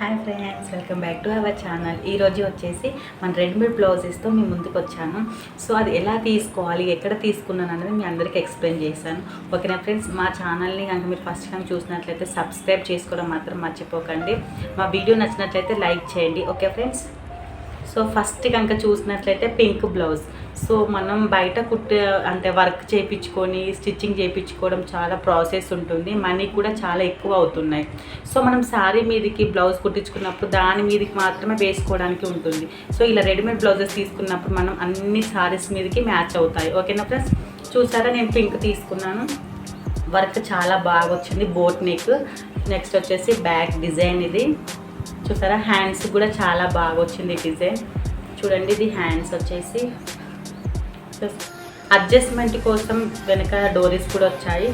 Hi friends welcome back to our channel ఈరోజు వచ్చేసి మన రెడీమేడ్ బ్లౌజెస్తో మీ ముందుకు వచ్చాను. సో అది ఎలా తీసుకోవాలి ఎక్కడ తీసుకున్నాను అనేది మీ అందరికీ ఎక్స్ప్లెయిన్ చేశాను. ఓకేనా ఫ్రెండ్స్ మా ఛానల్ని కనుక మీరు ఫస్ట్ టైం చూసినట్లయితే సబ్స్క్రైబ్ చేసుకోవడం మాత్రం మర్చిపోకండి. మా వీడియో నచ్చినట్లయితే లైక్ చేయండి. ఓకే ఫ్రెండ్స్ సో ఫస్ట్ కనుక చూసినట్లయితే పింక్ బ్లౌజ్. సో మనం బయట కుట్టే అంటే వర్క్ చేయించుకొని స్టిచ్చింగ్ చేయించుకోవడం చాలా ప్రాసెస్ ఉంటుంది. మనీ కూడా చాలా ఎక్కువ అవుతున్నాయి. సో మనం శారీ మీదకి బ్లౌజ్ కుట్టించుకున్నప్పుడు దాని మీదకి మాత్రమే వేసుకోవడానికి ఉంటుంది. సో ఇలా రెడీమేడ్ బ్లౌజెస్ తీసుకున్నప్పుడు మనం అన్ని శారీస్ మీదకి మ్యాచ్ అవుతాయి. ఓకేనా ఫ్రెండ్స్? చూసారా? నేను పింక్ తీసుకున్నాను. వర్క్ చాలా బాగా వచ్చింది. Boat neck. నెక్స్ట్ వచ్చేసి బ్యాక్ డిజైన్ ఇది. చూసారా? హ్యాండ్స్ కూడా చాలా బాగా వచ్చింది డిజైన్ చూడండి ఇది హ్యాండ్స్ వచ్చేసి. అడ్జస్ట్మెంట్ కోసం వెనక డోరీస్ కూడా వచ్చాయి.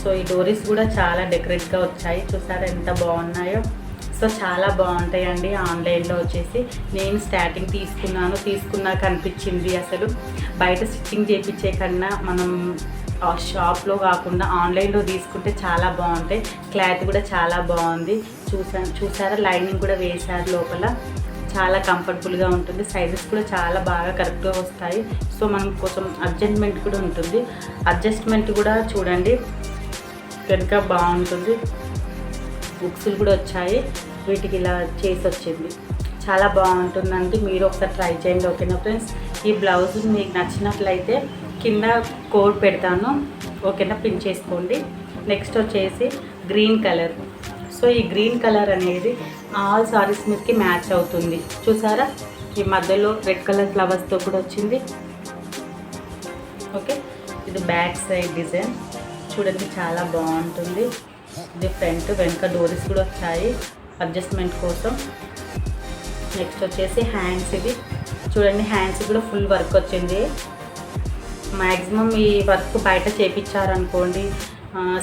సో ఈ డోరీస్ కూడా చాలా డెకరేట్గా వచ్చాయి. చూసారా ఎంత బాగున్నాయో. సో చాలా బాగుంటాయండి ఆన్లైన్లో వచ్చేసి. నేను స్టార్టింగ్ తీసుకున్నాను. తీసుకున్నాక అనిపించింది అసలు. బయట స్టిచ్చింగ్ చేయించే కన్నా మనం షాప్లో కాకుండా ఆన్లైన్లో తీసుకుంటే చాలా బాగుంటాయి. క్లాత్ కూడా చాలా బాగుంది. చూసాను చూసారా? లైనింగ్ కూడా వేశారు లోపల. చాలా కంఫర్టబుల్గా ఉంటుంది. సైజెస్ కూడా చాలా బాగా కరెక్ట్గా వస్తాయి. సో మనం కొంచెం అడ్జస్ట్మెంట్ కూడా ఉంటుంది. అడ్జస్ట్మెంట్ కూడా చూడండి. కనుక బాగుంటుంది. బుక్స్లు కూడా వచ్చాయి. వీటికి ఇలా చేసి వచ్చింది చాలా బాగుంటుందండి. మీరు ఒకసారి ట్రై చేయండి ఓకేనా ఫ్రెండ్స్? ఈ బ్లౌజ్ మీకు నచ్చినట్లయితే కింద కోడ్ పెడతాను. ఓకేనా? పిన్ చేసుకోండి. నెక్స్ట్ వచ్చేసి గ్రీన్ కలర్ సో ఈ గ్రీన్ కలర్ అనేది ఆల్ సారీస్ మీదకి మ్యాచ్ అవుతుంది. చూసారా? ఈ మధ్యలో రెడ్ కలర్ ఫ్లవర్స్తో కూడా వచ్చింది. ఓకే? ఇది బ్యాక్ సైడ్ డిజైన్ చూడండి చాలా బాగుంటుంది. ఇది ఫ్రంట్ వెనక డోరీస్ కూడా వచ్చాయి. అడ్జస్ట్మెంట్ కోసం. నెక్స్ట్ వచ్చేసి హ్యాండ్స్ ఇది చూడండి హ్యాండ్స్ కూడా ఫుల్ వర్క్ వచ్చింది. మ్యాక్సిమం ఈ వర్క్ బయట చేయించారనుకోండి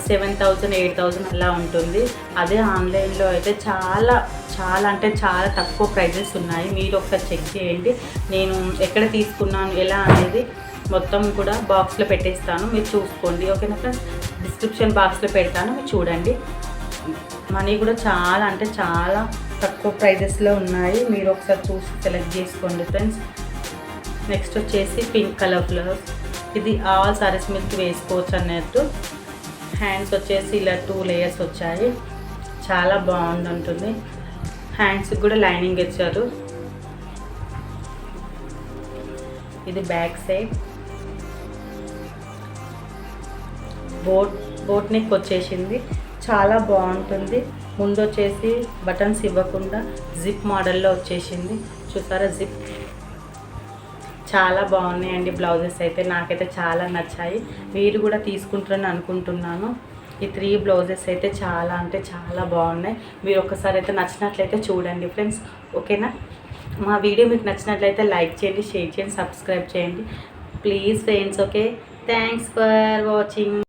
సెవెన్ థౌజండ్ ఎయిట్ థౌజండ్ అలా ఉంటుంది. అదే ఆన్లైన్లో అయితే చాలా చాలా అంటే చాలా తక్కువ ప్రైజెస్ ఉన్నాయి. మీరు ఒకసారి చెక్ చేయండి. నేను ఎక్కడ తీసుకున్నాను ఎలా అనేది మొత్తం కూడా బాక్స్లో పెట్టేస్తాను. మీరు చూసుకోండి. ఓకేనా ఫ్రెండ్స్? డిస్క్రిప్షన్ బాక్స్లో పెడతాను. మీరు చూడండి. మనీ కూడా చాలా అంటే చాలా తక్కువ ప్రైజెస్లో ఉన్నాయి. మీరు ఒకసారి చూసి సెలెక్ట్ చేసుకోండి ఫ్రెండ్స్. నెక్స్ట్ వచ్చేసి పింక్ కలర్ ఫ్లవర్స్. ఇది ఆల్ సారీస్ మీదకి వేసుకోవచ్చు అన్నట్టు. హ్యాండ్స్ వచ్చేసి ఇలా టూ లేయర్స్ వచ్చాయి. చాలా బాగుంది ఉంటుంది హ్యాండ్స్కి కూడా లైనింగ్ ఇచ్చారు. ఇది back side. Boat boat neck వచ్చేసింది. చాలా బాగుంటుంది. ముందు వచ్చేసి బటన్స్ ఇవ్వకుండా జిప్ మోడల్లో వచ్చేసింది. చూసారా జిప్? చాలా బాగున్నాయండి బ్లౌజెస్ అయితే. నాకైతే చాలా నచ్చాయి. మీరు కూడా తీసుకుంటారని అనుకుంటున్నాను. ఈ త్రీ బ్లౌజెస్ అయితే చాలా అంటే చాలా బాగున్నాయి. మీరు ఒకసారి అయితే నచ్చినట్లయితే చూడండి ఫ్రెండ్స్. ఓకేనా? మా వీడియో మీకు నచ్చినట్లయితే లైక్ చేయండి షేర్ చేయండి సబ్స్క్రైబ్ చేయండి. Please friends okay? Thanks for watching.